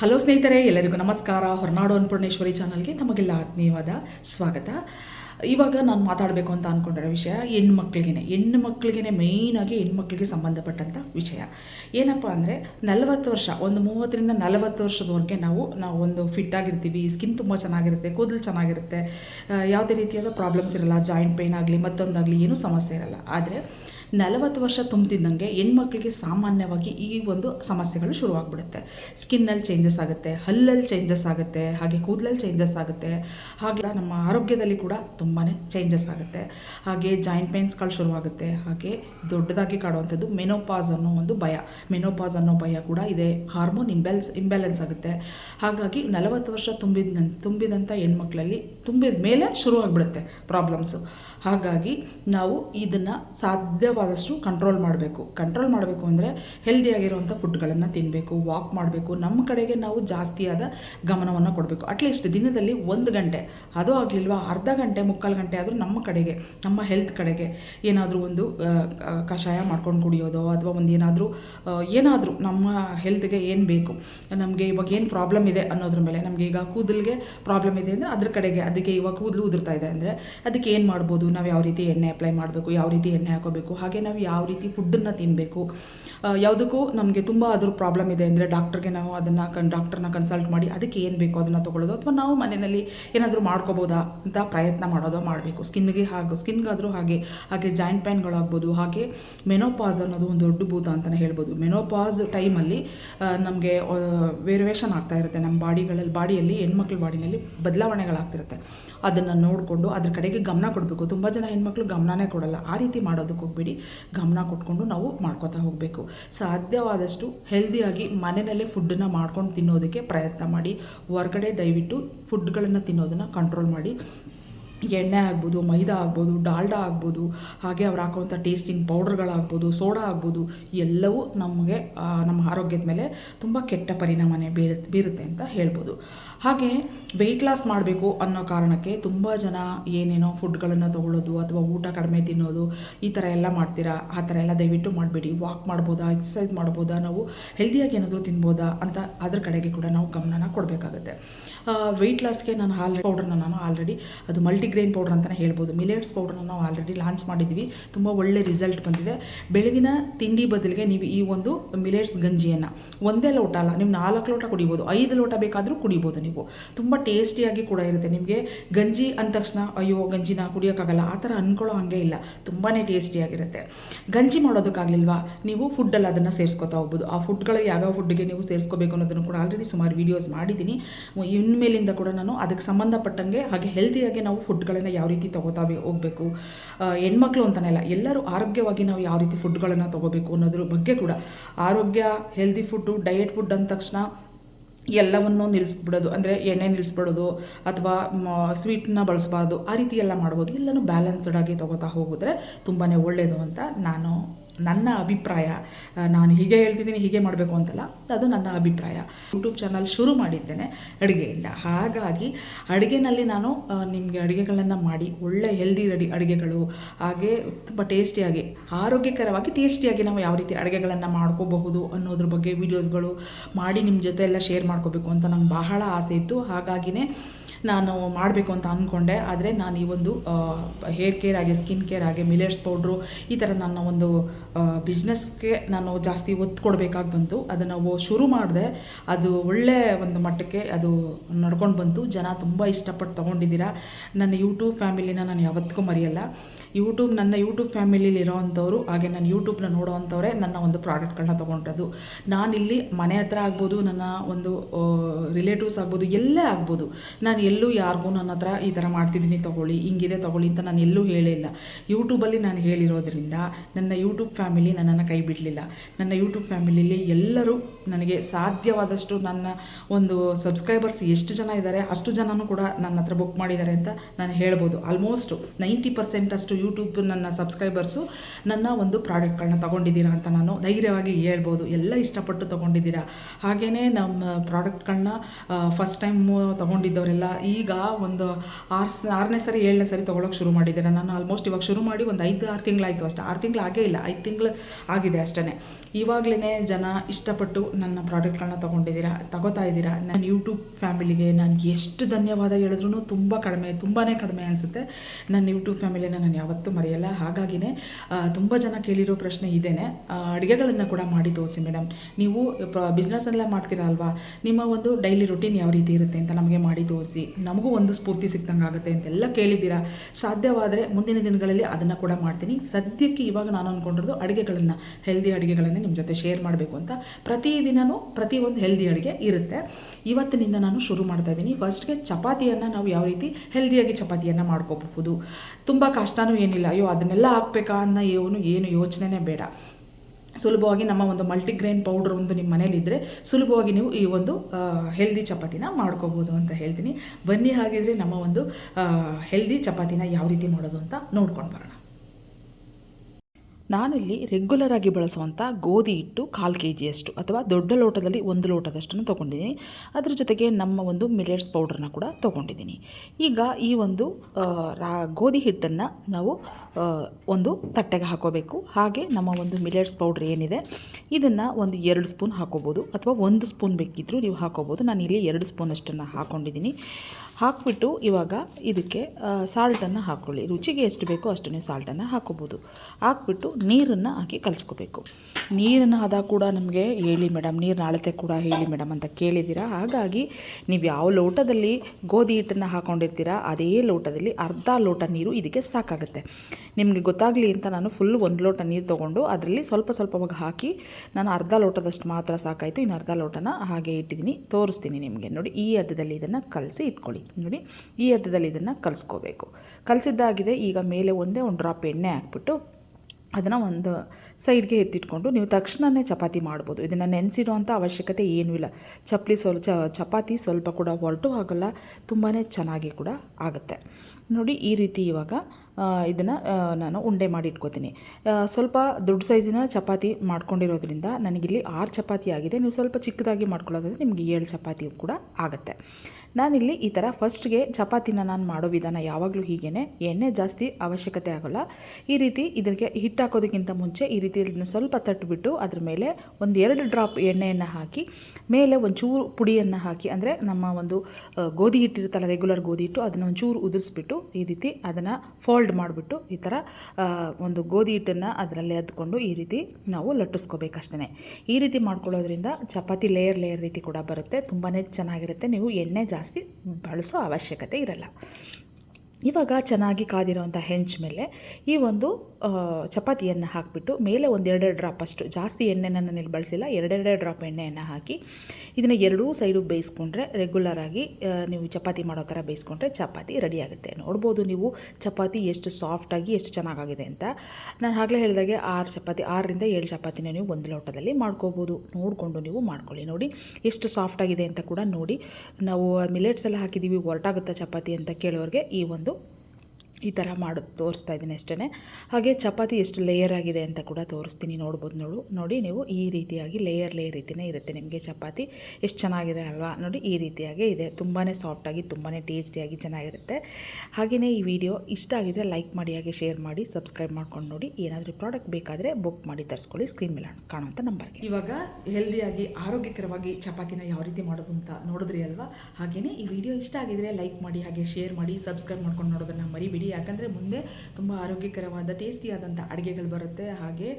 Hello ಸ್ನೇಹಿತರೆ, ಎಲ್ಲರಿಗೂ ನಮಸ್ಕಾರ. ಹೊರನಾಡು ಅನ್ನಪೂರ್ಣೇಶ್ವರಿ ಚಾನಲ್ಗೆ ತಮಗೆಲ್ಲ ಆತ್ಮೀಯವಾದ ಸ್ವಾಗತ. ಇವಾಗ ನಾನು ಮಾತಾಡಬೇಕು ಅಂತ ಅಂದ್ಕೊಂಡಿರೋ ವಿಷಯ ಹೆಣ್ಮಕ್ಳಿಗೆ ಹೆಣ್ಣು ಮಕ್ಕಳಿಗೆ ಮೇಯ್ನಾಗಿ ಹೆಣ್ಮಕ್ಳಿಗೆ ಸಂಬಂಧಪಟ್ಟಂಥ ವಿಷಯ. ಏನಪ್ಪ ಅಂದರೆ, ನಲವತ್ತು ವರ್ಷ, ಒಂದು ಮೂವತ್ತರಿಂದ ನಲವತ್ತು ವರ್ಷದವರೆಗೆ ನಾವು ನಾವು ಒಂದು ಫಿಟ್ ಆಗಿರ್ತೀವಿ ಸ್ಕಿನ್ ತುಂಬ ಚೆನ್ನಾಗಿರುತ್ತೆ, ಕೂದಲು ಚೆನ್ನಾಗಿರುತ್ತೆ. ಯಾವುದೇ ರೀತಿಯಾದ ಪ್ರಾಬ್ಲಮ್ಸ್ ಇರಲ್ಲ ಜಾಯಿಂಟ್ ಪೇಯ್ನ್ ಆಗಲಿ, ಮತ್ತೊಂದಾಗಲಿ, ಏನೂ ಸಮಸ್ಯೆ ಇರಲ್ಲ. ಆದರೆ ನಲವತ್ತು ವರ್ಷ ತುಂಬ್ತಿದ್ದಂಗೆ ಹೆಣ್ಮಕ್ಳಿಗೆ ಸಾಮಾನ್ಯವಾಗಿ ಈ ಒಂದು ಸಮಸ್ಯೆಗಳು ಶುರುವಾಗ್ಬಿಡುತ್ತೆ. ಸ್ಕಿನ್ನಲ್ಲಿ ಚೇಂಜಸ್ ಆಗುತ್ತೆ, ಹಲ್ಲಲ್ಲಿ ಚೇಂಜಸ್ ಆಗುತ್ತೆ, ಹಾಗೆ ಕೂದಲಲ್ಲಿ ಚೇಂಜಸ್ ಆಗುತ್ತೆ, ಹಾಗೆ ನಮ್ಮ ಆರೋಗ್ಯದಲ್ಲಿ ಕೂಡ ತುಂಬಾ ಚೇಂಜಸ್ ಆಗುತ್ತೆ. ಹಾಗೆ ಜಾಯಿಂಟ್ ಪೇನ್ಸ್ಗಳು ಶುರುವಾಗುತ್ತೆ, ಹಾಗೆ ದೊಡ್ಡದಾಗಿ ಕಾಡುವಂಥದ್ದು ಮೆನೋಪಾಸ್ ಅನ್ನೋ ಒಂದು ಭಯ. ಮೆನೋಪಾಸ್ ಅನ್ನೋ ಭಯ ಕೂಡ ಇದೆ ಹಾರ್ಮೋನ್ ಇಂಬ್ಯಾಲೆನ್ಸ್ ಇಂಬ್ಯಾಲೆನ್ಸ್ ಆಗುತ್ತೆ. ಹಾಗಾಗಿ ನಲವತ್ತು ವರ್ಷ ತುಂಬಿದ ತುಂಬಿದಂಥ ಹೆಣ್ಮಕ್ಳಲ್ಲಿ ತುಂಬಿದ ಮೇಲೆ ಶುರುವಾಗ್ಬಿಡುತ್ತೆ ಪ್ರಾಬ್ಲಮ್ಸು ಹಾಗಾಗಿ ನಾವು ಇದನ್ನು ಸಾಧ್ಯವಾದಷ್ಟು ಕಂಟ್ರೋಲ್ ಮಾಡಬೇಕು. ಕಂಟ್ರೋಲ್ ಮಾಡಬೇಕು ಅಂದರೆ ಹೆಲ್ದಿಯಾಗಿರುವಂಥ ಫುಡ್ಗಳನ್ನು ತಿನ್ನಬೇಕು ವಾಕ್ ಮಾಡಬೇಕು. ನಮ್ಮ ಕಡೆಗೆ ನಾವು ಜಾಸ್ತಿಯಾದ ಗಮನವನ್ನು ಕೊಡಬೇಕು. ಅಟ್ಲೀಸ್ಟ್ ದಿನದಲ್ಲಿ ಒಂದು ಗಂಟೆ. ಅದು ಆಗಲಿಲ್ವಾ? ಅರ್ಧ ಗಂಟೆ, ಮುಕ್ಕಾಲು ಗಂಟೆ ಆದರೂ ನಮ್ಮ ಕಡೆಗೆ, ನಮ್ಮ ಹೆಲ್ತ್ ಕಡೆಗೆ ಏನಾದರೂ ಒಂದು ಕಷಾಯ ಮಾಡ್ಕೊಂಡು ಕುಡಿಯೋದೋ ಅಥವಾ ಒಂದು ಏನಾದರೂ ಏನಾದರೂ ನಮ್ಮ ಹೆಲ್ತ್ಗೆ ಏನು ಬೇಕು, ನಮಗೆ ಇವಾಗ ಏನು ಪ್ರಾಬ್ಲಮ್ ಇದೆ ಅನ್ನೋದ್ರ ಮೇಲೆ, ನಮಗೆ ಈಗ ಕೂದಲಿಗೆ ಪ್ರಾಬ್ಲಮ್ ಇದೆ ಅಂದರೆ ಅದ್ರ ಕಡೆಗೆ, ಅದಕ್ಕೆ ಇವಾಗ ಕೂದಲು ಉದುರ್ತಾ ಇದೆ ಅಂದರೆ ಅದಕ್ಕೆ ಏನು ಮಾಡ್ಬೋದು? ನಾವು ಯಾವ ರೀತಿ ಎಣ್ಣೆ ಅಪ್ಲೈ ಮಾಡಬೇಕು? ಯಾವ ರೀತಿ ಎಣ್ಣೆ ಹಾಕೋಬೇಕು? ನಾವು ಯಾವ ರೀತಿ ಫುಡ್ಡನ್ನು ತಿನ್ನಬೇಕು ಯಾವುದಕ್ಕೂ ನಮಗೆ ತುಂಬ ಅದ್ರ ಪ್ರಾಬ್ಲಮ್ ಇದೆ ಅಂದರೆ ಡಾಕ್ಟ್ರಿಗೆ ನಾವು ಅದನ್ನು ಕನ್ ಡಾಕ್ಟರ್ನ ಕನ್ಸಲ್ಟ್ ಮಾಡಿ ಅದಕ್ಕೆ ಏನು ಬೇಕೋ ಅದನ್ನು ತೊಗೊಳ್ಳೋದು ಅಥವಾ ನಾವು ಮನೆಯಲ್ಲಿ ಏನಾದರೂ ಮಾಡ್ಕೋಬೋದಾ ಅಂತ ಪ್ರಯತ್ನ ಮಾಡೋದು ಮಾಡಬೇಕು. ಸ್ಕಿನ್ಗೆ ಹಾಗೂ ಸ್ಕಿನ್ಗಾದರೂ ಹಾಗೆ ಹಾಗೆ ಜಾಯಿಂಟ್ ಪ್ಯಾನ್ಗಳಾಗ್ಬೋದು ಹಾಗೆ ಮೆನೋಪಾಸ್ ಅನ್ನೋದು ಒಂದು ದೊಡ್ಡ ಭೂತ ಅಂತಲೇ ಹೇಳ್ಬೋದು. ಮೆನೋಪಾಸ್ ಟೈಮಲ್ಲಿ ನಮಗೆ ವೇರಿಯೇಷನ್ ಆಗ್ತಾ ಇರುತ್ತೆ. ನಮ್ಮ ಬಾಡಿಗಳಲ್ಲಿ, ಬಾಡಿಯಲ್ಲಿ, ಹೆಣ್ಮಕ್ಳ ಬಾಡಿನಲ್ಲಿ ಬದಲಾವಣೆಗಳಾಗ್ತಿರುತ್ತೆ. ಅದನ್ನು ನೋಡಿಕೊಂಡು ಅದ್ರ ಕಡೆಗೆ ಗಮನ ಕೊಡಬೇಕು. ತುಂಬ ಜನ ಹೆಣ್ಮಕ್ಳು ಗಮನನೇ ಕೊಡಲ್ಲ. ಆ ರೀತಿ ಮಾಡೋದಕ್ಕೆ ಹೋಗ್ಬೇಡಿ. ಗಮನ ಕೊಟ್ಕೊಂಡು ನಾವು ಮಾಡ್ಕೋತಾ ಹೋಗಬೇಕು. ಸಾಧ್ಯವಾದಷ್ಟು ಹೆಲ್ದಿಯಾಗಿ ಮನೆಯಲ್ಲೇ ಫುಡ್ಡನ್ನು ಮಾಡ್ಕೊಂಡು ತಿನ್ನೋದಕ್ಕೆ ಪ್ರಯತ್ನ ಮಾಡಿ. ಹೊರಗಡೆ ದಯವಿಟ್ಟು ಫುಡ್ಗಳನ್ನು ತಿನ್ನೋದನ್ನು ಕಂಟ್ರೋಲ್ ಮಾಡಿ. ಎಣ್ಣೆ ಆಗ್ಬೋದು, ಮೈದಾ ಆಗ್ಬೋದು, ಡಾಲ್ಡಾ ಆಗ್ಬೋದು, ಹಾಗೆ ಅವ್ರು ಹಾಕುವಂಥ ಟೇಸ್ಟಿಂಗ್ ಪೌಡರ್ಗಳಾಗ್ಬೋದು ಸೋಡಾ ಆಗ್ಬೋದು, ಎಲ್ಲವೂ ನಮಗೆ ನಮ್ಮ ಆರೋಗ್ಯದ ಮೇಲೆ ತುಂಬ ಕೆಟ್ಟ ಪರಿಣಾಮನೇ ಬೀರು, ಬೀರುತ್ತೆ ಅಂತ ಹೇಳ್ಬೋದು. ಹಾಗೆ ವೆಯ್ಟ್ ಲಾಸ್ ಮಾಡಬೇಕು ಅನ್ನೋ ಕಾರಣಕ್ಕೆ ತುಂಬ ಜನ ಏನೇನೋ ಫುಡ್ಗಳನ್ನು ತೊಗೊಳ್ಳೋದು ಅಥವಾ ಊಟ ಕಡಿಮೆ ತಿನ್ನೋದು ಈ ಥರ ಎಲ್ಲ ಮಾಡ್ತೀರಾ? ಆ ಥರ ಎಲ್ಲ ದಯವಿಟ್ಟು ಮಾಡಬೇಡಿ. ವಾಕ್ ಮಾಡ್ಬೋದಾ? ಎಕ್ಸಸೈಸ್ ಮಾಡ್ಬೋದಾ? ನಾವು ಹೆಲ್ದಿಯಾಗಿ ಏನಾದರೂ ತಿನ್ಬೋದಾ? ಅಂತ ಅದ್ರ ಕಡೆಗೆ ಕೂಡ ನಾವು ಗಮನನ ಕೊಡಬೇಕಾಗತ್ತೆ. ವೆಯ್ಟ್ ಲಾಸ್ಗೆ ನಾನು ಆಲ್ರೆಡಿ ಪೌಡ್ರನ್ನ ನಾನು ಆಲ್ರೆಡಿ ಅದು ಮಲ್ಟಿಗ್ರೈನ್ ಪೌಡ್ರ್ ಅಂತಲೇ ಹೇಳ್ಬೋದು. ಮಿಲೆಟ್ಸ್ ಪೌಡ್ರನ್ನ ನಾವು ಆಲ್ರೆಡಿ ಲಾಂಚ್ ಮಾಡಿದ್ದೀವಿ ತುಂಬ ಒಳ್ಳೆ ರಿಸಲ್ಟ್ ಬಂದಿದೆ. ಬೆಳಗಿನ ತಿಂಡಿ ಬದಲಿಗೆ ನೀವು ಈ ಒಂದು ಮಿಲೆಟ್ಸ್ ಗಂಜಿಯನ್ನು ಒಂದೇ ಲೋಟ ಅಲ್ಲ, ನೀವು ನಾಲ್ಕು ಲೋಟ ಕುಡಿಬೋದು, ಐದು ಲೋಟ ಬೇಕಾದರೂ ಕುಡಿಬೋದು ನೀವು. ತುಂಬ ಟೇಸ್ಟಿಯಾಗಿ ಕೂಡ ಇರುತ್ತೆ. ನಿಮಗೆ ಗಂಜಿ ಅಂದ ತಕ್ಷಣ ಅಯ್ಯೋ, ಗಂಜಿನ ಕುಡಿಯೋಕ್ಕಾಗಲ್ಲ. ಆ ಥರ ಅಂದ್ಕೊಳ್ಳೋ ಹಾಗೆ ಇಲ್ಲ. ತುಂಬಾ ಟೇಸ್ಟಿಯಾಗಿರುತ್ತೆ ಗಂಜಿ ಮಾಡೋದಕ್ಕಾಗಲಿಲ್ವಾ? ನೀವು ಫುಡ್ಡಲ್ಲಿ ಅದನ್ನು ಸೇರಿಸ್ಕೊತಾ ಹೋಗ್ಬೋದು. ಆ ಫುಡ್ಗಳು ಯಾವ್ಯಾವ ಫುಡ್ಗೆ ನೀವು ಸೇರಿಸ್ಕೋಬೇಕು ಅನ್ನೋದನ್ನು ಕೂಡ ಆಲ್ರೆಡಿ ಸುಮಾರು ವೀಡಿಯೋಸ್ ಮಾಡಿದ್ದೀನಿ. ಇನ್ಮೇಲಿಂದ ಕೂಡ ನಾನು ಅದಕ್ಕೆ ಸಂಬಂಧಪಟ್ಟಂಗೆ ಹಾಗೆ ಹೆಲ್ದಿಯಾಗಿ ನಾವು ಫುಡ್ಗಳನ್ನು ಯಾವ ರೀತಿ ತೊಗೋತಾ ಹೋಗಬೇಕು. ಹೆಣ್ಮಕ್ಳು ಅಂತಲೇ ಅಲ್ಲ, ಎಲ್ಲರೂ ಆರೋಗ್ಯವಾಗಿ ನಾವು ಯಾವ ರೀತಿ ಫುಡ್ಗಳನ್ನು ತೊಗೋಬೇಕು ಅನ್ನೋದ್ರ ಬಗ್ಗೆ ಕೂಡ. ಆರೋಗ್ಯ ಹೆಲ್ದಿ ಫುಡ್ಡು ಡಯಟ್ ಫುಡ್ ಅಂದ ತಕ್ಷಣ ಎಲ್ಲವನ್ನು ನಿಲ್ಲಿಸ್ಬಿಡೋದು ಅಂದರೆ ಎಣ್ಣೆ ನಿಲ್ಲಿಸ್ಬಿಡೋದು ಅಥವಾ ಸ್ವೀಟನ್ನ ಬಳಸಬಾರ್ದು, ಆ ರೀತಿ ಎಲ್ಲ ಮಾಡ್ಬೋದು. ಎಲ್ಲನೂ ಬ್ಯಾಲೆನ್ಸ್ಡ್ ಆಗಿ ತೊಗೋತಾ ಹೋಗಿದ್ರೆ ತುಂಬಾ ಒಳ್ಳೆಯದು ಅಂತ ನಾನು ನನ್ನ ಅಭಿಪ್ರಾಯ. ನಾನು ಹೀಗೆ ಹೇಳ್ತಿದ್ದೀನಿ, ಹೀಗೆ ಮಾಡಬೇಕು ಅಂತಲ್ಲ, ಅದು ನನ್ನ ಅಭಿಪ್ರಾಯ. ಯೂಟ್ಯೂಬ್ ಚಾನಲ್ ಶುರು ಮಾಡಿದ್ದೇನೆ ಅಡುಗೆಯಿಂದ. ಹಾಗಾಗಿ ಅಡುಗೆನಲ್ಲಿ ನಾನು ನಿಮಗೆ ಅಡುಗೆಗಳನ್ನು ಮಾಡಿ, ಒಳ್ಳೆ ಹೆಲ್ದಿ ರೆಡಿ ಅಡುಗೆಗಳು, ಹಾಗೆ ತುಂಬ ಟೇಸ್ಟಿಯಾಗಿ ಆರೋಗ್ಯಕರವಾಗಿ ಟೇಸ್ಟಿಯಾಗಿ ನಾವು ಯಾವ ರೀತಿ ಅಡುಗೆಗಳನ್ನು ಮಾಡ್ಕೋಬಹುದು ಅನ್ನೋದ್ರ ಬಗ್ಗೆ ವೀಡಿಯೋಸ್ಗಳು ಮಾಡಿ ನಿಮ್ಮ ಜೊತೆ ಎಲ್ಲ ಶೇರ್ ಮಾಡ್ಕೋಬೇಕು ಅಂತ ನಂಗೆ ಬಹಳ ಆಸೆ ಇತ್ತು. ಹಾಗಾಗಿನೇ ನಾನು ಮಾಡಬೇಕು ಅಂತ ಅಂದ್ಕೊಂಡೆ ಆದರೆ ನಾನು ಈ ಒಂದು ಹೇರ್ ಕೇರ್ ಆಗಿ ಸ್ಕಿನ್ ಕೇರ್ ಆಗಿ ಮಿಲೇರ್ಸ್ ಪೌಡ್ರು ಈ ಥರ ನನ್ನ ಒಂದು ಬಿಸ್ನೆಸ್ಗೆ ನಾನು ಜಾಸ್ತಿ ಒತ್ತು ಕೊಡಬೇಕಾಗಿ ಬಂತು. ಅದನ್ನು ಶುರು ಮಾಡಿದೆ. ಅದು ಒಳ್ಳೆ ಒಂದು ಮಟ್ಟಕ್ಕೆ ಅದು ನಡ್ಕೊಂಡು ಬಂತು. ಜನ ತುಂಬ ಇಷ್ಟಪಟ್ಟು ತೊಗೊಂಡಿದ್ದೀರಾ. ನನ್ನ ಯೂಟ್ಯೂಬ್ ಫ್ಯಾಮಿಲಿನ ನಾನು ಯಾವತ್ತಿಗೂ ಮರೆಯಲ್ಲ. ಯೂಟ್ಯೂಬ್ ನನ್ನ ಯೂಟ್ಯೂಬ್ ಫ್ಯಾಮಿಲಿಲಿ ಇರೋವಂಥವ್ರು ಹಾಗೆ ನನ್ನ ಯೂಟ್ಯೂಬ್ನ ನೋಡೋವಂಥವ್ರೆ ನನ್ನ ಒಂದು ಪ್ರಾಡಕ್ಟ್ಗಳನ್ನ ತೊಗೊಂಡದ್ದು. ನಾನಿಲ್ಲಿ ಮನೆ ಹತ್ರ ಆಗ್ಬೋದು, ನನ್ನ ಒಂದು ರಿಲೇಟಿವ್ಸ್ ಆಗ್ಬೋದು, ಎಲ್ಲೇ ಆಗ್ಬೋದು. ನಾನು ಎಲ್ಲೂ ಯಾರಿಗೂ ನನ್ನ ಹತ್ರ ಈ ಥರ ಮಾಡ್ತಿದ್ದೀನಿ, ತೊಗೊಳ್ಳಿ, ಹಿಂಗಿದೆ ತೊಗೊಳ್ಳಿ ಅಂತ ನಾನು ಎಲ್ಲೂ ಹೇಳಿಲ್ಲ. ಯೂಟ್ಯೂಬಲ್ಲಿ ನಾನು ಹೇಳಿರೋದ್ರಿಂದ ನನ್ನ ಯೂಟ್ಯೂಬ್ ಫ್ಯಾಮಿಲಿ ನನ್ನನ್ನು ಕೈ ಬಿಡಲಿಲ್ಲ. ನನ್ನ ಯೂಟ್ಯೂಬ್ ಫ್ಯಾಮಿಲಿಲಿ ಎಲ್ಲರೂ ನನಗೆ ಸಾಧ್ಯವಾದಷ್ಟು ನನ್ನ ಒಂದು ಸಬ್ಸ್ಕ್ರೈಬರ್ಸ್ ಎಷ್ಟು ಜನ ಇದ್ದಾರೆ, ಅಷ್ಟು ಜನನೂ ಕೂಡ ನನ್ನ ಹತ್ರ ಬುಕ್ ಮಾಡಿದ್ದಾರೆ ಅಂತ ನಾನು ಹೇಳ್ಬೋದು. ಆಲ್ಮೋಸ್ಟ್ ನೈಂಟಿ ಪರ್ಸೆಂಟ್ ಅಷ್ಟು ಯೂಟ್ಯೂಬ್ ನನ್ನ ಸಬ್ಸ್ಕ್ರೈಬರ್ಸು ನನ್ನ ಒಂದು ಪ್ರಾಡಕ್ಟ್ಗಳನ್ನ ತೊಗೊಂಡಿದ್ದೀರಾ ಅಂತ ನಾನು ಧೈರ್ಯವಾಗಿ ಹೇಳ್ಬೋದು. ಎಲ್ಲ ಇಷ್ಟಪಟ್ಟು ತೊಗೊಂಡಿದ್ದೀರಾ. ಹಾಗೆಯೇ ನಮ್ಮ ಪ್ರಾಡಕ್ಟ್ಗಳನ್ನ ಫಸ್ಟ್ ಟೈಮು ತೊಗೊಂಡಿದ್ದವರೆಲ್ಲ ಈಗ ಒಂದು ಆರು ಆರನೇ ಸರಿ, ಏಳನೇ ಸರಿ ತೊಗೊಳಕ್ಕೆ ಶುರು ಮಾಡಿದ್ದೀರಾ? ನಾನು ಆಲ್ಮೋಸ್ಟ್ ಇವಾಗ ಶುರು ಮಾಡಿ ಒಂದು ಐದು, ಆರು ತಿಂಗಳಾಯಿತು ಅಷ್ಟೇ. ಆರು ತಿಂಗಳು ಆಗೇ ಇಲ್ಲ, ಐದು ತಿಂಗಳು ಆಗಿದೆ ಅಷ್ಟೇ ಇವಾಗಲೇ ಜನ ಇಷ್ಟಪಟ್ಟು ನನ್ನ ಪ್ರಾಡಕ್ಟ್ಗಳನ್ನ ತೊಗೊಂಡಿದ್ದೀರಾ, ತಗೋತಾ ಇದ್ದೀರಾ? ನನ್ನ ಯೂಟ್ಯೂಬ್ ಫ್ಯಾಮಿಲಿಗೆ ನಾನು ಎಷ್ಟು ಧನ್ಯವಾದ ಹೇಳಿದ್ರು ತುಂಬ ಕಡಿಮೆ ತುಂಬಾ ಕಡಿಮೆ ಅನಿಸುತ್ತೆ. ನನ್ನ ಯೂಟ್ಯೂಬ್ ಫ್ಯಾಮಿಲಿನ ನಾನು ಯಾವತ್ತೂ ಮರೆಯಲ್ಲ. ಹಾಗಾಗಿನೇ ತುಂಬ ಜನ ಕೇಳಿರೋ ಪ್ರಶ್ನೆ ಇದೇನೆ. ಅಡುಗೆಗಳನ್ನು ಕೂಡ ಮಾಡಿ ತೋರಿಸಿ ಮೇಡಮ್ ನೀವು ಬಿಸ್ನೆಸ್ ಎಲ್ಲ ಮಾಡ್ತೀರಾ ಅಲ್ವಾ ನಿಮ್ಮ ಒಂದು ಡೈಲಿ ರೊಟೀನ್ ಯಾವ ರೀತಿ ಇರುತ್ತೆ ಅಂತ ನಮಗೆ ಮಾಡಿ ತೋರಿಸಿ. ನಮಗೂ ಒಂದು ಸ್ಫೂರ್ತಿ ಸಿಕ್ಕಂಗೆ ಆಗುತ್ತೆ ಅಂತೆಲ್ಲ ಕೇಳಿದ್ದೀರಾ? ಸಾಧ್ಯವಾದರೆ ಮುಂದಿನ ದಿನಗಳಲ್ಲಿ ಅದನ್ನು ಕೂಡ ಮಾಡ್ತೀನಿ. ಸದ್ಯಕ್ಕೆ ಇವಾಗ ನಾನು ಅಂದ್ಕೊಂಡಿರೋದು ಅಡುಗೆಗಳನ್ನು ಹೆಲ್ದಿ ಅಡುಗೆಗಳನ್ನೇ ನಿಮ್ಮ ಜೊತೆ ಶೇರ್ ಮಾಡಬೇಕು ಅಂತ. ಪ್ರತಿದಿನವೂ ಒಂದು ಹೆಲ್ದಿ ಅಡುಗೆ ಇರುತ್ತೆ. ಇವತ್ತಿನಿಂದ ನಾನು ಶುರು ಮಾಡ್ತಾ ಇದ್ದೀನಿ. ಫಸ್ಟ್ಗೆ ಚಪಾತಿಯನ್ನು ನಾವು ಯಾವ ರೀತಿ ಹೆಲ್ದಿಯಾಗಿ ಚಪಾತಿಯನ್ನು ಮಾಡ್ಕೋಬಹುದು? ತುಂಬ ಕಷ್ಟನೂ ಏನಿಲ್ಲ. ಅಯ್ಯೋ, ಅದನ್ನೆಲ್ಲ ಹಾಕ್ಬೇಕಾ ಅನ್ನೋ ಏನು ಏನು ಯೋಚನೆನೇ ಬೇಡ. ಸುಲಭವಾಗಿ ನಮ್ಮ ಒಂದು ಮಲ್ಟಿಗ್ರೈನ್ ಪೌಡ್ರ್ ಒಂದು ನಿಮ್ಮ ಮನೇಲಿದ್ದರೆ ಸುಲಭವಾಗಿ ನೀವು ಈ ಒಂದು ಹೆಲ್ದಿ ಚಪಾತಿನ ಮಾಡ್ಕೋಬೋದು ಅಂತ ಹೇಳ್ತೀನಿ. ಬನ್ನಿ ಹಾಗಿದ್ರೆ ನಮ್ಮ ಒಂದು ಹೆಲ್ದಿ ಚಪಾತಿನ ಯಾವ ರೀತಿ ಮಾಡೋದು ಅಂತ ನೋಡ್ಕೊಂಡು ಬರೋಣ. ನಾನಿಲ್ಲಿ ರೆಗ್ಯುಲರ್ ಆಗಿ ಬಳಸುವಂಥ ಗೋಧಿ ಹಿಟ್ಟು ಕಾಲು ಕೆ ಜಿಯಷ್ಟು ಅಥವಾ ದೊಡ್ಡ ಲೋಟದಲ್ಲಿ ಒಂದು ಲೋಟದಷ್ಟನ್ನು ತೊಗೊಂಡಿದ್ದೀನಿ. ಅದ್ರ ಜೊತೆಗೆ ನಮ್ಮ ಒಂದು ಮಿಲೆಟ್ಸ್ ಪೌಡ್ರನ್ನ ಕೂಡ ತೊಗೊಂಡಿದ್ದೀನಿ. ಈಗ ಈ ಒಂದು ರಾ, ಗೋಧಿ ಹಿಟ್ಟನ್ನು ನಾವು ಒಂದು ತಟ್ಟೆಗೆ ಹಾಕೋಬೇಕು. ಹಾಗೆ ನಮ್ಮ ಒಂದು ಮಿಲೆಟ್ಸ್ ಪೌಡ್ರ್ ಏನಿದೆ, ಇದನ್ನು ಒಂದು ಎರಡು ಸ್ಪೂನ್ ಹಾಕೋಬೋದು ಅಥವಾ ಒಂದು ಸ್ಪೂನ್ ಬೇಕಿದ್ದರೂ ನೀವು ಹಾಕೋಬೋದು. ನಾನು ಇಲ್ಲಿ ಎರಡು ಸ್ಪೂನ್ ಅಷ್ಟನ್ನು ಹಾಕ್ಕೊಂಡಿದ್ದೀನಿ ಹಾಕ್ಬಿಟ್ಟು ಇವಾಗ ಇದಕ್ಕೆ ಸಾಲ್ಟನ್ನು ಹಾಕ್ಕೊಳ್ಳಿ. ರುಚಿಗೆ ಎಷ್ಟು ಬೇಕೋ ಅಷ್ಟು ನೀವು ಸಾಲ್ಟನ್ನು ಹಾಕೋಬೋದು ಹಾಕ್ಬಿಟ್ಟು ನೀರನ್ನು ಹಾಕಿ ಕಲಿಸ್ಕೋಬೇಕು. ನೀರನ್ನು ಆದ ಕೂಡ ನಮಗೆ ಹೇಳಿ ಮೇಡಮ್ ನೀರಿನ ಅಳತೆ ಕೂಡ ಹೇಳಿ ಮೇಡಮ್ ಅಂತ ಕೇಳಿದ್ದೀರಾ? ಹಾಗಾಗಿ ನೀವು ಯಾವ ಲೋಟದಲ್ಲಿ ಗೋಧಿ ಹಿಟ್ಟನ್ನು ಹಾಕ್ಕೊಂಡಿರ್ತೀರಾ ಅದೇ ಲೋಟದಲ್ಲಿ ಅರ್ಧ ಲೋಟ ನೀರು ಇದಕ್ಕೆ ಸಾಕಾಗುತ್ತೆ. ನಿಮಗೆ ಗೊತ್ತಾಗಲಿ ಅಂತ ನಾನು ಫುಲ್ ಒಂದು ಲೋಟ ನೀರು ತೊಗೊಂಡು ಅದರಲ್ಲಿ ಸ್ವಲ್ಪ ಸ್ವಲ್ಪವಾಗಿ ಹಾಕಿ ನಾನು ಅರ್ಧ ಲೋಟದಷ್ಟು ಮಾತ್ರ ಸಾಕಾಯಿತು, ಇನ್ನು ಅರ್ಧ ಲೋಟನ ಹಾಗೆ ಇಟ್ಟಿದ್ದೀನಿ. ತೋರಿಸ್ತೀನಿ ನಿಮಗೆ. ನೋಡಿ, ಈ ಹದ್ದದಲ್ಲಿ ಇದನ್ನು ಕಲಸಿ ಇಟ್ಕೊಳ್ಳಿ. ನೋಡಿ, ಈ ಹಂತದಲ್ಲಿ ಇದನ್ನು ಕಲಿಸ್ಕೋಬೇಕು. ಕಲಿಸಿದ್ದಾಗಿದೆ, ಈಗ ಮೇಲೆ ಒಂದೇ ಒಂದು ಡ್ರಾಪ್ ಎಣ್ಣೆ ಹಾಕ್ಬಿಟ್ಟು ಅದನ್ನು ಒಂದು ಸೈಡ್ಗೆ ಎತ್ತಿಟ್ಕೊಂಡು ನೀವು ತಕ್ಷಣವೇ ಚಪಾತಿ ಮಾಡ್ಬೋದು. ಇದನ್ನು ನೆನೆಸಿಡುವಂಥ ಅವಶ್ಯಕತೆ ಏನೂ ಇಲ್ಲ. ಚಪ್ಪಲಿ ಸ್ವಲ್ಪ ಚಪಾತಿ ಸ್ವಲ್ಪ ಕೂಡ ಹೊರಟು ಆಗಲ್ಲ ತುಂಬಾ ಚೆನ್ನಾಗಿ ಕೂಡ ಆಗುತ್ತೆ. ನೋಡಿ, ಈ ರೀತಿ ಇವಾಗ ಇದನ್ನು ನಾನು ಉಂಡೆ ಮಾಡಿ ಇಟ್ಕೋತೀನಿ. ಸ್ವಲ್ಪ ದೊಡ್ಡ ಸೈಜಿನ ಚಪಾತಿ ಮಾಡ್ಕೊಂಡಿರೋದ್ರಿಂದ ನನಗಿಲ್ಲಿ ಆರು ಚಪಾತಿ ಆಗಿದೆ. ನೀವು ಸ್ವಲ್ಪ ಚಿಕ್ಕದಾಗಿ ಮಾಡ್ಕೊಳ್ಳೋದಾದ್ರೆ ನಿಮಗೆ ಏಳು ಚಪಾತಿ ಕೂಡ ಆಗುತ್ತೆ. ನಾನಿಲ್ಲಿ ಈ ಥರ ಫಸ್ಟ್ಗೆ ಚಪಾತಿನ ನಾನು ಮಾಡೋ ವಿಧಾನ ಯಾವಾಗಲೂ ಹೀಗೇ ಎಣ್ಣೆ ಜಾಸ್ತಿ ಅವಶ್ಯಕತೆ ಆಗೋಲ್ಲ. ಈ ರೀತಿ ಇದಕ್ಕೆ ಹಿಟ್ಟು ಹಾಕೋದಕ್ಕಿಂತ ಮುಂಚೆ ಈ ರೀತಿ ಇದನ್ನ ಸ್ವಲ್ಪ ತಟ್ಟಿಬಿಟ್ಟು ಅದ್ರ ಮೇಲೆ ಒಂದು ಎರಡು ಡ್ರಾಪ್ ಎಣ್ಣೆಯನ್ನು ಹಾಕಿ, ಮೇಲೆ ಒಂಚೂರು ಪುಡಿಯನ್ನು ಹಾಕಿ, ಅಂದರೆ ನಮ್ಮ ಒಂದು ಗೋಧಿ ಹಿಟ್ಟಿರುತ್ತಲ್ಲ ರೆಗ್ಯುಲರ್ ಗೋಧಿ ಹಿಟ್ಟು, ಅದನ್ನು ಒಂಚೂರು ಉದುರಿಸ್ಬಿಟ್ಟು ಈ ರೀತಿ ಅದನ್ನು ಫೋಲ್ಡ್ ಮಾಡಿಬಿಟ್ಟು ಈ ಥರ ಒಂದು ಗೋಧಿ ಹಿಟ್ಟನ್ನು ಅದರಲ್ಲಿ ಅದ್ಕೊಂಡು ಈ ರೀತಿ ನಾವು ಲಟ್ಟಿಸ್ಕೋಬೇಕಷ್ಟೇ ಈ ರೀತಿ ಮಾಡ್ಕೊಳ್ಳೋದ್ರಿಂದ ಚಪಾತಿ ಲೇಯರ್ ಲೇಯರ್ ರೀತಿ ಕೂಡ ಬರುತ್ತೆ. ತುಂಬಾ ಚೆನ್ನಾಗಿರುತ್ತೆ. ನೀವು ಎಣ್ಣೆ ಜಾಸ್ತಿ ಬಳಸೋ ಅವಶ್ಯಕತೆ ಇರಲ್ಲ. ಇವಾಗ ಚೆನ್ನಾಗಿ ಕಾದಿರೋಂಥ ಹೆಂಚ್ ಮೇಲೆ ಈ ಒಂದು ಚಪಾತಿಯನ್ನು ಹಾಕಿಬಿಟ್ಟು ಮೇಲೆ ಒಂದು ಎರಡೆರಡು ಡ್ರಾಪ್ ಅಷ್ಟು ಜಾಸ್ತಿ ಎಣ್ಣೆನ ನಾನು ಇಲ್ಲಿ ಬಳಸಿಲ್ಲ, ಎರಡೆರಡೇ ಡ್ರಾಪ್ ಎಣ್ಣೆಯನ್ನು ಹಾಕಿ ಇದನ್ನು ಎರಡೂ ಸೈಡು ಬೇಯಿಸ್ಕೊಂಡ್ರೆ ರೆಗ್ಯುಲರ್ ಆಗಿ ನೀವು ಚಪಾತಿ ಮಾಡೋ ಥರ ಬೇಯಿಸ್ಕೊಂಡ್ರೆ ಚಪಾತಿ ರೆಡಿ ಆಗುತ್ತೆ. ನೋಡ್ಬೋದು ನೀವು ಚಪಾತಿ ಎಷ್ಟು ಸಾಫ್ಟಾಗಿ ಎಷ್ಟು ಚೆನ್ನಾಗಾಗಿದೆ ಅಂತ. ನಾನು ಆಗಲೇ ಹೇಳಿದಾಗೆ ಆರು ಚಪಾತಿ, ಆರರಿಂದ ಏಳು ಚಪಾತಿನ ನೀವು ಒಂದು ಲೋಟದಲ್ಲಿ ಮಾಡ್ಕೋಬೋದು. ನೋಡಿಕೊಂಡು ನೀವು ಮಾಡ್ಕೊಳ್ಳಿ. ನೋಡಿ ಎಷ್ಟು ಸಾಫ್ಟಾಗಿದೆ ಅಂತ ಕೂಡ ನೋಡಿ. ನಾವು ಮಿಲೆಟ್ಸ್ ಎಲ್ಲ ಹಾಕಿದ್ದೀವಿ ಹೊರಟಾಗುತ್ತಾ ಚಪಾತಿ ಅಂತ ಕೇಳೋರಿಗೆ ಈ ಒಂದು obrigado. ಈ ಥರ ಮಾಡಿ, ತೋರಿಸ್ತಾ ಇದ್ದೀನಿ ಅಷ್ಟೇ ಹಾಗೆ ಚಪಾತಿ ಎಷ್ಟು ಲೇಯರ್ ಆಗಿದೆ ಅಂತ ಕೂಡ ತೋರಿಸ್ತೀನಿ, ನೋಡ್ಬೋದು ನೋಡು. ನೋಡಿ, ನೀವು ಈ ರೀತಿಯಾಗಿ ಲೇಯರ್ ಲೇಯರ್ ರೀತಿಯೇ ಇರುತ್ತೆ ನಿಮಗೆ ಚಪಾತಿ. ಎಷ್ಟು ಚೆನ್ನಾಗಿದೆ ಅಲ್ವಾ? ನೋಡಿ, ಈ ರೀತಿಯಾಗಿ ಇದೆ. ತುಂಬಾ ಸಾಫ್ಟಾಗಿ ತುಂಬಾ ಟೇಸ್ಟಿಯಾಗಿ ಚೆನ್ನಾಗಿರುತ್ತೆ. ಹಾಗೆಯೇ ಈ ವಿಡಿಯೋ ಇಷ್ಟ ಆಗಿದ್ರೆ ಲೈಕ್ ಮಾಡಿ, ಹಾಗೆ ಶೇರ್ ಮಾಡಿ ಸಬ್ಸ್ಕ್ರೈಬ್ ಮಾಡ್ಕೊಂಡು ನೋಡಿ. ಏನಾದರೂ ಪ್ರಾಡಕ್ಟ್ ಬೇಕಾದರೆ ಬುಕ್ ಮಾಡಿ ತರಿಸ್ಕೊಳ್ಳಿ. ಸ್ಕ್ರೀನ್ ಮೇಲೆ ಕಾಣುವಂಥ ನಂಬರ್ಗೆ ಇವಾಗ ಹೆಲ್ದಿಯಾಗಿ ಆರೋಗ್ಯಕರವಾಗಿ ಚಪಾತಿನ ಯಾವ ರೀತಿ ಮಾಡೋದು ಅಂತ ನೋಡಿದ್ರಿ ಅಲ್ವಾ? ಹಾಗೆಯೇ ಈ ವಿಡಿಯೋ ಇಷ್ಟ ಆಗಿದ್ರೆ ಲೈಕ್ ಮಾಡಿ, ಹಾಗೆ ಶೇರ್ ಮಾಡಿ ಸಬ್ಸ್ಕ್ರೈಬ್ ಮಾಡ್ಕೊಂಡು ನೋಡೋದನ್ನು ಮರಿಬಿಡಿ. ಯಾಕಂದರೆ ಮುಂದೆ ತುಂಬ ಆರೋಗ್ಯಕರವಾದ ಟೇಸ್ಟಿಯಾದಂಥ ಅಡುಗೆಗಳು ಬರುತ್ತೆ. ಹಾಗೆ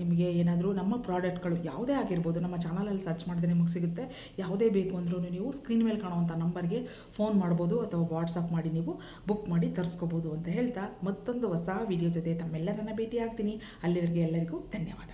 ನಿಮಗೆ ಏನಾದರೂ ನಮ್ಮ ಪ್ರಾಡಕ್ಟ್ಗಳು ಯಾವುದೇ ಆಗಿರ್ಬೋದು, ನಮ್ಮ ಚಾನಲಲ್ಲಿ ಸರ್ಚ್ ಮಾಡಿದ್ರೆ ನಿಮಗೆ ಸಿಗುತ್ತೆ. ಯಾವುದೇ ಬೇಕು ಅಂದ್ರೂ ನೀವು ಸ್ಕ್ರೀನ್ ಮೇಲೆ ಕಾಣುವಂಥ ನಂಬರ್ಗೆ ಫೋನ್ ಮಾಡ್ಬೋದು ಅಥವಾ ವಾಟ್ಸಪ್ ಮಾಡಿ ನೀವು ಬುಕ್ ಮಾಡಿ ತರಿಸ್ಕೋಬೋದು ಅಂತ ಹೇಳ್ತಾ ಮತ್ತೊಂದು ಹೊಸ ವಿಡಿಯೋ ಜೊತೆ ತಮ್ಮೆಲ್ಲರನ್ನ ಭೇಟಿ ಆಗ್ತೀನಿ ಅಲ್ಲಿವರೆಗೆ ಎಲ್ಲರಿಗೂ ಧನ್ಯವಾದ.